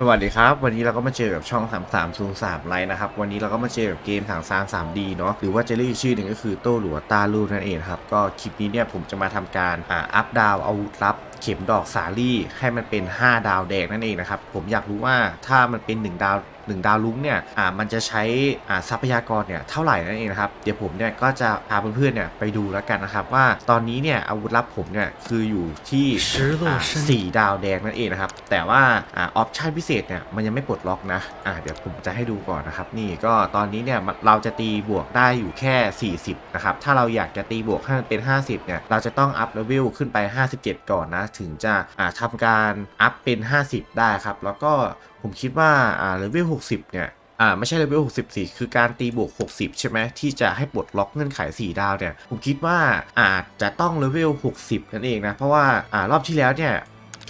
สวัสดีครับ วันนี้เราก็มาเจอกับช่อง 3303ไลน์นะครับ วันนี้เราก็มาเจอกับเกมถังซาน 3D เนาะหรือว่าจะเรียกชื่อหนึ่งก็คือโต้หรัวตาลูนั่นเองครับ ก็คลิปนี้เนี่ยผมจะมาทำการอ่าอัพดาวอาวุธลับเข็มดอกสาลี่ให้มันเป็น 5 ดาวแดงนั่นเองนะครับ ผมอยากรู้ว่าถ้ามันเป็น 1 ดาว 1 ดาวลุ้งเนี่ยอ่ามันจะใช้อ่าทรัพยากรเนี่ยเท่าไหร่นั่นเองนะครับเดี๋ยวผมเนี่ยก็จะพาเพื่อนๆเนี่ยไปดูแล้วกันนะครับว่าตอนนี้เนี่ยอาวุธลับผมเนี่ยคืออยู่ที่สี่ดาวแดงนั่นเองนะครับแต่ว่าอ่าออปชั่นพิเศษเนี่ยมันยังไม่ปลดล็อกนะอ่าเดี๋ยวผมจะให้ดูก่อนนะครับนี่ก็ตอนนี้เนี่ยเราจะตีบวกได้อยู่แค่ 40นะครับถ้าเราอยากจะตีบวกให้มันเป็น 50เนี่ยเราจะต้องอัพเลเวลขึ้นไป 57 ก่อนนะถึงจะอ่าทำการอัพเป็น 50 ได้ครับแล้วก็ผมคิดว่าอ่าเลเวล60 เนี่ยอ่าไม่ใช่เลเวล64คือการตีบวก 60 ใช่ไหมที่จะให้ปลดล็อกเงื่อนไข 4 ดาวเนี่ย ผมคิดว่าอาจจะต้องเลเวล60 นั่นเองนะ เพราะว่าอ่ารอบที่แล้วเนี่ย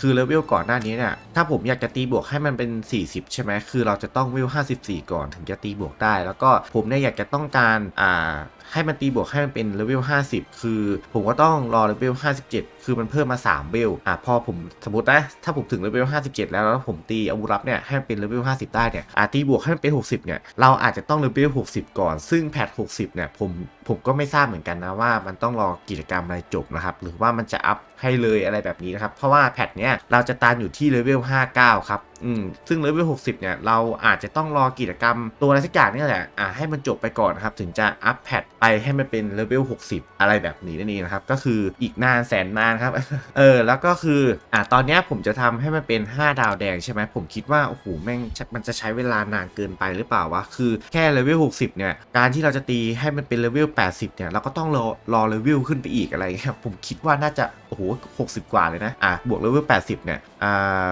คือเลเวลก่อนหน้านี้เนี่ยถ้าผมอยากจะตีบวกให้มันเป็น 40 ใช่ไหมคือเราจะต้องเวล54 ก่อนถึงจะตีบวกได้ แล้วก็ผมเนี่ยอยากจะต้องการอ่า ให้มันตีบวกให้มันเป็นเลเวล 50 คือผมก็ต้องรอเลเวล 57 คือมันเพิ่มมา 3เวลอะพอผมสมมตินะ ถ้าผมถึงเลเวล 57 แล้วแล้วผมตีอาวุธลับเนี่ยให้มันเป็นเลเวล 50 ได้เนี่ยอะตีบวกให้มันเป็น 60 เนี่ย เราอาจจะต้องเลเวล 60 ก่อน ซึ่งแพท 60 เนี่ยผมผมก็ไม่ทราบเหมือนกันนะว่ามันต้องรอกิจกรรมอะไรจบนะครับ หรือว่ามันจะอัพให้เลยอะไรแบบนี้นะครับ เพราะว่าแพทเนี้ยเราจะตานอยู่ที่เลเวล 59 ครับ อืมซึ่งเลเวล60เนี่ย เราอาจจะต้องรอกิจกรรมตัวอะไรสักอย่างนี่แหละอ่าให้มันจบไปก่อนครับ ถึงจะอัพแพทไปให้มันเป็นเลเวล60อะไรแบบนี้นั่นเองนะครับ ก็คืออีกนานแสนนานครับ เออ แล้วก็คืออ่าตอนนี้ผมจะทำให้มันเป็น 5 ดาวแดงใช่ไหมผมคิดว่า โอ้โห แม่งมันจะใช้เวลานานเกินไปหรือเปล่าวะ คือแค่เลเวล60เนี่ย การที่เราจะตีให้มันเป็นเลเวล80เนี่ย เราก็ต้องรอรอเลเวลขึ้นไปอีกอะไรเงี้ยผมคิดว่าน่าจะโอ้โห60กว่าเลยนะอะบวกเลเวล80เนี่ยอ่า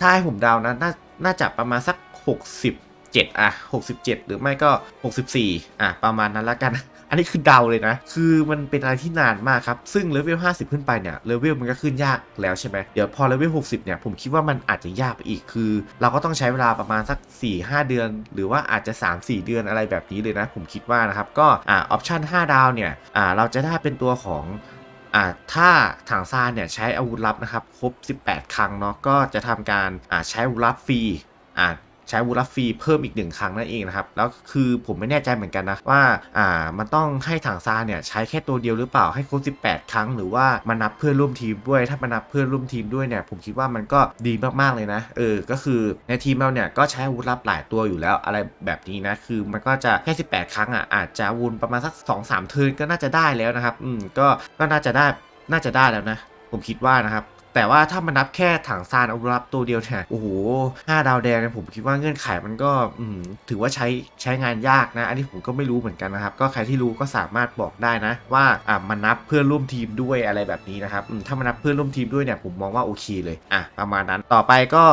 ถ้าให้ผมเดานะน่าน่าจะประมาณสัก 67 อะ 67 หรือไม่ก็ 64 อะ ประมาณนั้นละกัน อันนี้คือเดาเลยนะ คือมันเป็นอะไรที่นานมากครับ ซึ่งเลเวล 50 ขึ้นไปเนี่ยเลเวลมันก็ขึ้นยากแล้วใช่ไหมเดี๋ยวพอเลเวล 60 เนี่ย ผมคิดว่ามันอาจจะยากไปอีก คือ เราก็ต้องใช้เวลาประมาณสัก 4-5 เดือน หรือว่าอาจจะ 3-4 เดือนอะไรแบบนี้เลยนะ ผมคิดว่านะครับ ก็ อ่าออปชั่น 5 ดาวเนี่ย อ่า เราจะได้เป็นตัวของ อ่าถ้าถังซานเนี่ยใช้อาวุธลับนะครับครบ 18 ครั้งเนาะก็จะทำการอ่าใช้อาวุธลับฟรีอ่า ใช้วุธลับฟรีเพิ่มอีกหนึ่งครั้งนั่นเองนะครับ แล้วคือผมไม่แน่ใจเหมือนกันนะว่าอ่ามันต้องให้ถังซานเนี่ยใช้แค่ตัวเดียวหรือเปล่าให้ครบ18 ครั้ง หรือว่ามันนับเพื่อนร่วมทีมด้วย ถ้ามันนับเพื่อนร่วมทีมด้วยเนี่ยผมคิดว่ามันก็ดีมากๆเลยนะเออก็คือในทีมเราเนี่ยก็ใช้วุธลับหลายตัวอยู่แล้วอะไรแบบนี้นะคือมันก็จะแค่18 ครั้งอะอาจจะวนประมาณสัก 2-3 เทิร์นก็น่าจะได้แล้วนะครับอืมก็ก็น่าจะได้น่าจะได้แล้วนะ ผมคิดว่านะครับ แต่ว่าถ้ามันนับแค่ถังซานอาวุธลับตัวเดียวเนี่ยโอ้โหห้าดาวแดงเนี่ยผมคิดว่าเงื่อนไขมันก็อืถือว่าใช้ใช้งานยากนะ อันนี้ผมก็ไม่รู้เหมือนกันนะครับ ก็ใครที่รู้ก็สามารถบอกได้นะ ว่าอ่ามันนับเพื่อนร่วมทีมด้วยอะไรแบบนี้นะครับถ้ามันนับเพื่อนร่วมทีมด้วยเนี่ยผมมองว่าโอเคเลยอะประมาณนั้นต่อไปก็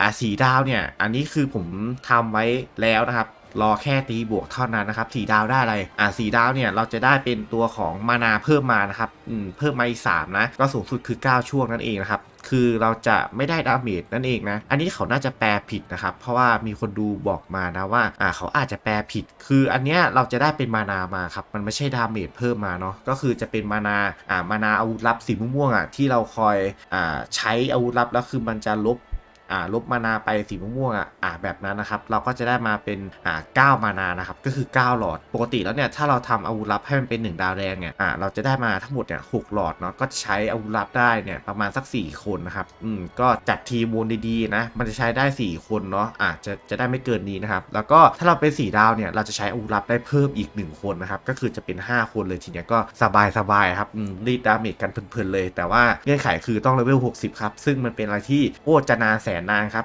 อ่าสีดาวเนี่ย อันนี้คือผมทำไว้แล้วนะครับ รอแค่ตีบวกเท่านั้นนะครับสีดาวได้อะไรอ่าสีดาวเนี่ยเราจะได้เป็นตัวของมานาเพิ่มมานะครับอืมเพิ่มมาอีก3นะก็สูงสุดคือ 9 ช่วงนั่นเองนะครับคือเราจะไม่ได้ดาเมจนั่นเองนะ อันนี้เขาน่าจะแปลผิดนะครับ เพราะว่ามีคนดูบอกมานะว่า อ่าเขาอาจจะแปลผิด คืออันเนี้ยเราจะได้เป็นมานามาครับ มันไม่ใช่ดาเมจเพิ่มมาเนาะ ก็คือจะเป็นมานา อ่า มานาอาวุธลับสีม่วงๆอะที่เราคอย อ่า ใช้อาวุธลับแล้วคือมันจะลบ อ่าลบมานาไปสีม่วงๆอะอ่าแบบนั้นนะครับ เราก็จะได้มาเป็นอ่า9มานานะครับ ก็คือ 9 หลอด ปกติแล้วเนี่ยถ้าเราทำอาวุธลับให้มันเป็น 1 ดาวแดงเนี่ยอ่าเราจะได้มาทั้งหมดเนี่ยหหลอดเนาะก็ใช้อาวุธลับได้เนี่ยประมาณสัก 4 คนนะครับอืมก็จัดทีมวนดีๆนะมันจะใช้ได้ 4 คนเนาะอ่าจะจะได้ไม่เกินนี้นะครับแล้วก็ถ้าเราเป็น4ดาวเนี่ยเราจะใช้อาวุธลับได้เพิ่มอีก 1 คนนะครับก็คือจะเป็น 5 คนเลยทีเนี้ยก็สบายๆครับอืมรีดดาเมจกันเพลินๆเลย แต่ว่าเงื่อนไขคือต้องเลเวล60 ครับ ซึ่งมันเป็นอะไรที่โคตรจะนานแสนนนานครับ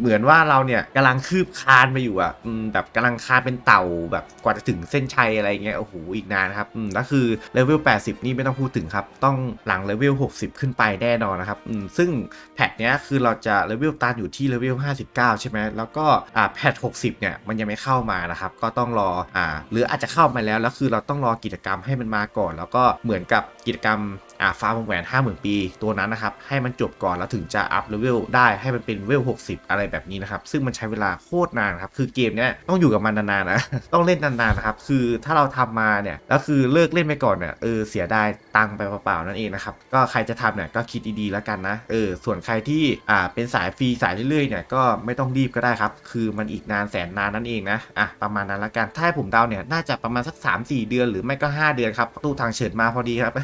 เหมือนว่าเราเนี่ยกำลังคืบคานไปอยู่อะแบบกำลังคานเป็นเต่าแบบกว่าจะถึงเส้นชัยอะไรเงี้ยโอ้โหอีกนานครับอืมแล้วคือเลเวล80 นี่ไม่ต้องพูดถึงครับ ต้องหลังเลเวล60 ขึ้นไปแน่นอนนะครับอืมซึ่งแพทเนี้ยคือเราจะเลเวลตันอยู่ที่เลเวล59 ใช่ไหมแล้วก็อ่าแพท60 เนี่ยมันยังไม่เข้ามานะครับก็ต้องรออ่าหรืออาจจะเข้ามาแล้วแล้วคือเราต้องรอกิจกรรมให้มันมาก่อน แล้วก็เหมือนกับกิจกรรมอ่าฟาร์มวงแหวน 50,000 ปีตัวนั้นนะครับให้มันจบก่อนแล้วถึงจะอัพเลเวลได้ให้มันเป็นเลเวล 60 อะไรแบบนี้นะครับ ซึ่งมันใช้เวลาโคตรนานครับ คือเกมเนี้ยต้องอยู่กับมันนานๆนะ ต้องเล่นนานๆนะครับ คือถ้าเราทำมาเนี่ย แล้วคือเลิกเล่นไปก่อนเนี่ย เออ เสียดายตังค์ไปเปล่าๆนั่นเองนะครับ ก็ใครจะทำเนี่ยก็คิดดีๆแล้วกันนะ เออ ส่วนใครที่ อ่า เป็นสายฟรีสายเรื่อยๆเนี่ย ก็ไม่ต้องรีบก็ได้ครับ คือมันอีกนานแสนนานนั่นเองนะ อะ ประมาณนั้นละกัน ถ้าให้ผมเดาเนี่ย น่าจะประมาณสัก 3-4 เดือน หรือไม่ก็ 5 เดือนครับ ตู้ทางเฉิดมาพอดีครับ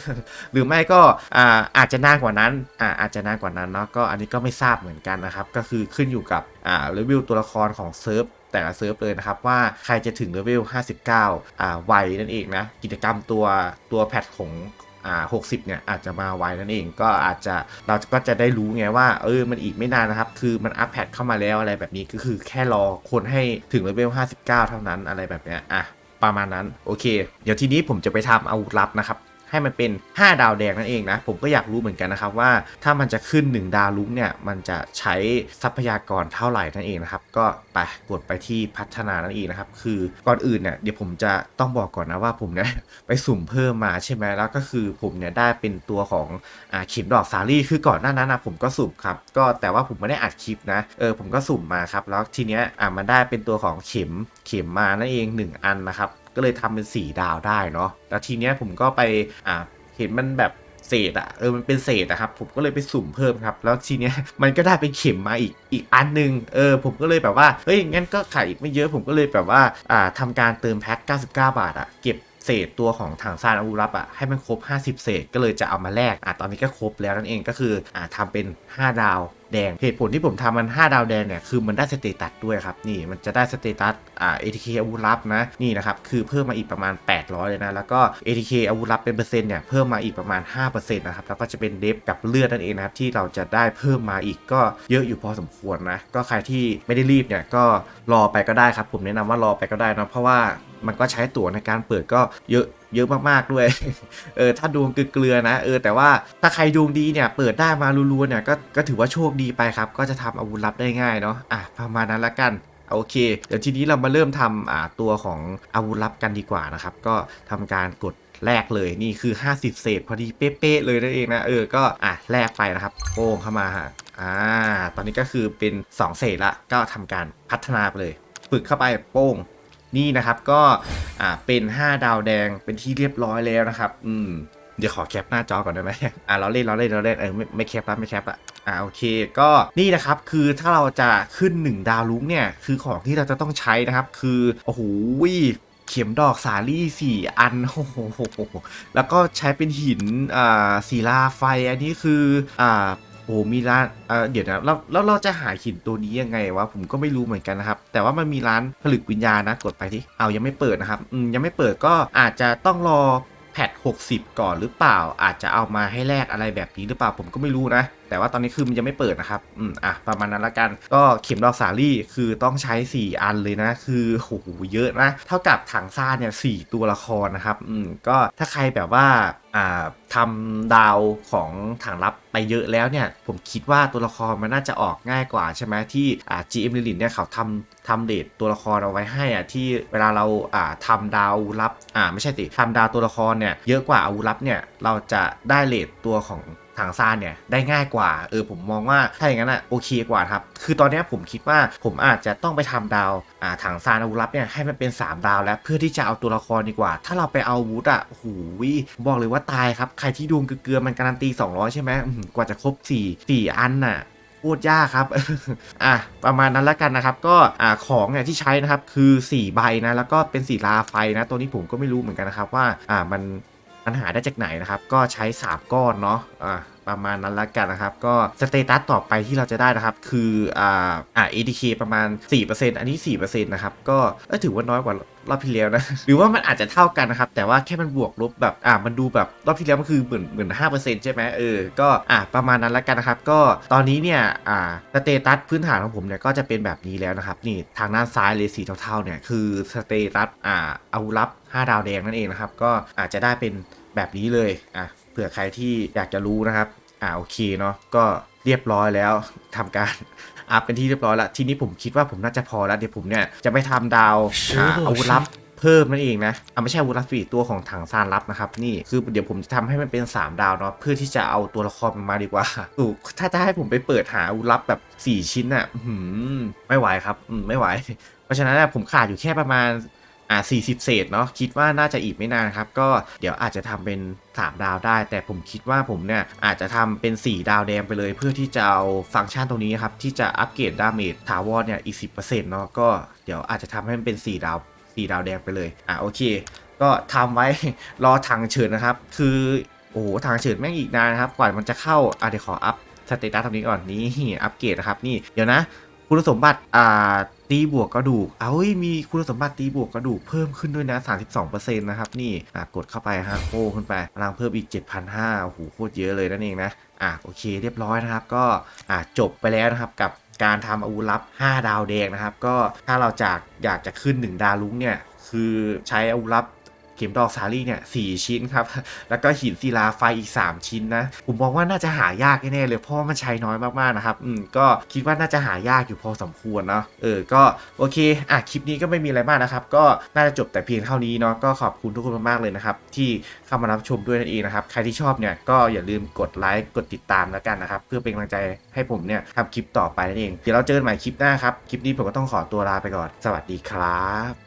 หรือไม่ก็ อ่า อาจจะนานกว่านั้น อ่า อาจจะนานกว่านั้นเนาะ ก็อันนี้ก็ไม่ทราบเหมือนกันนะครับ ก็คือขึ้นอยู่กับอ่าเลเวลตัวละครของเซิร์ฟแต่ละเซิร์ฟเลยนะครับ ว่าใครจะถึงเลเวล 59 อ่าไวนั่นเองนะ กิจกรรมตัวตัวแพทของอ่า60 เนี่ย อาจจะมาไวนั่นเองก็อาจจะเราก็จะได้รู้ไงว่า เออ มันอีกไม่นานนะครับ คือมันอัปแพทเข้ามาแล้วอะไรแบบนี้ก็คือแค่รอคนให้ถึงเลเวล 59 เท่านั้นอะไรแบบเนี้ยอะประมาณนั้น โอเค เดี๋ยวทีนี้ผมจะไปทำอาวุธลับนะครับ ให้มันเป็น 5 ดาวแดงนั่นเองนะ ผมก็อยากรู้เหมือนกันนะครับว่าถ้ามันจะขึ้น 1 ดาวลุกเนี่ย มันจะใช้ทรัพยากรเท่าไหร่นั่นเองนะครับ ก็ไปกดไปที่พัฒนานั่นเองนะครับ คือก่อนอื่นเนี่ยเดี๋ยวผมจะต้องบอกก่อนนะว่าผมเนี่ยไปสุ่มเพิ่มมาใช่ไหมแล้วก็คือผมเนี่ยได้เป็นตัวของอ่าเข็มดอกสาลี่คือก่อนหน้านั้นนะผมก็สุ่มครับก็แต่ว่าผมไม่ได้อัดคลิปนะเออผมก็สุ่มมาครับแล้วทีเนี้ยอ่ามันได้เป็นตัวของเข็มเข็มมานั่นเอง 1 อันนะครับ ก็เลยทำเป็น 4 ดาวได้เนาะแล้วทีเนี้ยผมก็ไปอ่าเห็นมันแบบเศษอะเออมันเป็นเศษอะครับผมก็เลยไปสุ่มเพิ่มครับ แล้วทีเนี้ยมันก็ได้เป็นเข็มมาอีกอีกอันหนึงเออผมก็เลยแบบว่าเฮ้ยงั้นก็ขายอีกไม่เยอะผมก็เลยแบบว่าอ่าทำการเติมแพ็ค99 บาทอะเก็บเศษตัวของถังซานอาวุธลับอะให้มันครบ 50 เศษก็เลยจะเอามาแลกอะตอนนี้ก็ครบแล้วนั่นเองก็คืออ่าทำเป็น 5 ดาว แดง เหตุผลที่ผมทำมัน 5 ดาวแดงเนี่ย คือมันได้สเตตัสด้วยครับ นี่มันจะได้สเตตัสอ่า ATK อาวุธลับนะ นี่นะครับ คือเพิ่มมาอีกประมาณ 800 เลยนะ แล้วก็ ATK อาวุธลับเป็นเปอร์เซ็นต์เนี่ย เพิ่มมาอีกประมาณ 5%นะครับ แล้วก็จะเป็นเดฟกับเลือดนั่นเองนะครับ ที่เราจะได้เพิ่มมาอีกก็เยอะอยู่พอสมควรนะ ก็ใครที่ไม่ได้รีบเนี่ย ก็รอไปก็ได้ครับ ผมแนะนำว่ารอไปก็ได้นะ เพราะว่า มันก็ใช้ตั๋วในการเปิดก็เยอะเยอะมากๆด้วย เออถ้าดวงเกลือๆนะ เออแต่ว่าถ้าใครดวงดีเนี่ยเปิดได้มารัวๆเนี่ยก็ก็ถือว่าโชคดีไปครับ ก็จะทำอาวุธลับได้ง่ายเนาะอะประมาณนั้นละกันโอเค เดี๋ยวทีนี้เรามาเริ่มทำอ่าตัวของอาวุธลับกันดีกว่านะครับ ก็ทำการกดแลกเลยนี่คือ 50 เศษพอดีเป๊ะๆเลยนั่นเองนะเออก็อะแลกไปนะครับโป้งเข้ามาฮะอ่าตอนนี้ก็คือเป็น 2 เศษละก็ทำการพัฒนาไปเลย ฝึกเข้าไปโป้ง นี่นะครับก็อ่าเป็น 5 ดาวแดงเป็นที่เรียบร้อยแล้วนะครับ อืมเดี๋ยวขอแคปหน้าจอก่อนได้ไหมอ่าเราเล่นเราเล่นเราเล่นเออไม่ไม่แคปละไม่แคปละอ่าโอเคก็นี่นะครับคือถ้าเราจะขึ้น 1 ดาวลุกเนี่ยคือของที่เราจะต้องใช้นะครับ คือโอ้โหเข็มดอกสาลี่สี่อันโอ้โหแล้วก็ใช้เป็นหินอ่าศิลาไฟอันนี้คืออ่า โอ้มีร้านเอ่อเดี๋ยวนะแล้วแล้วเราจะหาหินตัวนี้ยังไงวะผมก็ไม่รู้เหมือนกันนะครับ แต่ว่ามันมีร้านผลึกวิญญาณนะกดไปที่เอายังไม่เปิดนะครับอืมยังไม่เปิดก็อาจจะต้องรอแพท60 ก่อนหรือเปล่า อาจจะเอามาให้แลกอะไรแบบนี้หรือเปล่าผมก็ไม่รู้นะแต่ว่าตอนนี้คือมันยังไม่เปิดนะครับ อืม อะ ประมาณนั้นละกัน ก็เข็มดอกสาลี่คือต้องใช้ 4 อันเลยนะ คือโหเยอะนะ เท่ากับถังซ่าเนี่ยสตัวละครนะครับ อืม ก็ถ้าใครแบบว่า อ่าทำดาวของถังลับไปเยอะแล้วเนี่ย ผมคิดว่าตัวละครมันน่าจะออกง่ายกว่าใช่ไหมที่อ่า GM ลิลินเนี่ยเขาทำทำเดทตัวละครเอาไว้ให้อะที่เวลาเราอ่าทำดาวลับอ่าไม่ใช่สิทำดาวตัวละครเนี่ยเยอะกว่าอาวุธลับเนี่ยเราจะได้เลทตัวของ ถังซานเนี่ยได้ง่ายกว่า เออผมมองว่าถ้าอย่างนั้นอะโอเคกว่าครับ คือตอนนี้ผมคิดว่าผมอาจจะต้องไปทำดาวอ่าถังซานอาวุธลับเนี่ยให้มันเป็น 3 ดาวแล้วเพื่อที่จะเอาตัวละครดีกว่า ถ้าเราไปเอาอาวุธอะโอ้โหผมบอกเลยว่าตายครับ ใครที่ดวงเกลือมันการันตี 200 ใช่ไหมกว่าจะครบ 4 4 อันน่ะโคตรยากครับ อะ ประมาณนั้นแล้วกันนะครับ ก็อ่าของเนี่ยที่ใช้นะครับคือ 4 ใบนะ แล้วก็เป็นสีลาไฟนะ ตัวนี้ผมก็ไม่รู้เหมือนกันนะครับว่า อ่า มัน ปัญหาได้จากไหนนะครับ ก็ใช้ 3 ก้อนเนาะอ่าประมาณนั้นละกันนะครับ ก็สเตตัสต่อไปที่เราจะได้นะครับ คืออ่าอ่า ATK ประมาณ 4%อันนี้ 4%นะครับ ก็ถือว่าน้อยกว่า รอบที่แล้วนะ หรือว่ามันอาจจะเท่ากันนะครับ แต่ว่าแค่มันบวกลบแบบอ่ามันดูแบบรอบที่แล้วมันคือเหมือนเหมือนห้าเปอร์เซ็นต์ใช่ไหมเออก็อ่าประมาณนั้นล้วกันนะครับ ก็ตอนนี้เนี่ยอ่าสเตตัสพื้นฐานของผมเนี่ยก็จะเป็นแบบนี้แล้วนะครับนี่ทางด้านซ้ายเลยสีเท่าๆเนี่ยคือสเตตัสอ่าอาวุธลับ5ดาวแดงนั่นเองนะครับก็อาจจะได้เป็นแบบนี้เลยอะเผื่อใครที่อยากจะรู้นะครับอ่าโอเคเนาะก็เรียบร้อยแล้วทำการ อัพเป็นที่เรียบร้อยแล้วทีนี้ผมคิดว่าผมน่าจะพอแล้วเดี๋ยวผมเนี่ยจะไปทำดาวอ่าอาวุธลับเพิ่มนั่นเองนะอ่าไม่ใช่อาวุธลับสีตัวของถังซานลับนะครับ นี่คือเดี๋ยวผมจะทำให้มันเป็น 3 ดาวเนาะเพื่อที่จะเอาตัวละครมันมาดีกว่าถูกถ้าจะให้ผมไปเปิดหาอาวุธลับแบบ 4 ชิ้นอะอื้อหือไม่ไหวครับอืมไม่ไหว เพราะฉะนั้นอะผมขาดอยู่แค่ประมาณ อ่า40 เศษเนาะคิดว่าน่าจะอีกไม่นานครับก็เดี๋ยวอาจจะทำเป็น 3 ดาวได้ แต่ผมคิดว่าผมเนี่ยอาจจะทำเป็น 4 ดาวแดงไปเลย เพื่อที่จะเอาฟังก์ชันตรงนี้ครับที่จะอัปเกรดดาเมจทาวอร์เนี่ยอีก 10%เนาะก็เดี๋ยวอาจจะทำให้มันเป็น 4 ดาว4ดาวแดงไปเลยอะโอเค ก็ทำไว้รอทางเฉินนะครับ คือโอ้โหทางเฉินแม่งอีกนานนะครับกว่ามันจะเข้าอะเดี๋ยวขออัพสเตตัสตรงนี้ก่อนนี่อัปเกรดนะครับนี่เดี๋ยวนะคุณสมบัติอ่า ตีบวกกระดูก เอา้ยมีคุณสมบัติตีบวกกระดูกเพิ่มขึ้นด้วยนะ 32%นะครับนี่อะกดเข้าไปฮะโค้ขึ้นไปพลังเพิ่มอีก 7,500โอ้โหโคตรเยอะเลยนั่นเองนะอะโอเคเรียบร้อยนะครับ ก็อะจบไปแล้วนะครับกับการทำอาวุธลับ 5 ดาวแดงนะครับ ก็ถ้าเราจากอยากจะขึ้น 1 ดาวลุงเนี่ย คือใช้อาวุธลับ เข็มดอกสาลี่เนี่ยสชิ้นครับ แล้วก็หินศิลาไฟอีก 3 ชิ้นนะ ผมมองว่าน่าจะหายากแน่เลยเพราะว่ามันใช้น้อยมากๆนะครับ อืม ก็คิดว่าน่าจะหายากอยู่พอสมควรเนาะ เออ ก็โอเค อะ คลิปนี้ก็ไม่มีอะไรมากนะครับ ก็น่าจะจบแต่เพียงเท่านี้เนาะ ก็ขอบคุณทุกคนมากๆเลยนะครับ ที่เข้ามารับชมด้วยนั่นเองนะครับ ใครที่ชอบเนี่ยก็อย่าลืมกดไลค์ กดติดตามแล้วกันนะครับ เพื่อเป็นกำลังใจให้ผมเนี่ยทำคลิปต่อไปนั่นเอง เดี๋ยวเราเจอกันใหม่คลิปหน้าครับ คลิปนี้ผมก็ต้องขอตัวลาไปก่อน สวัสดีครับ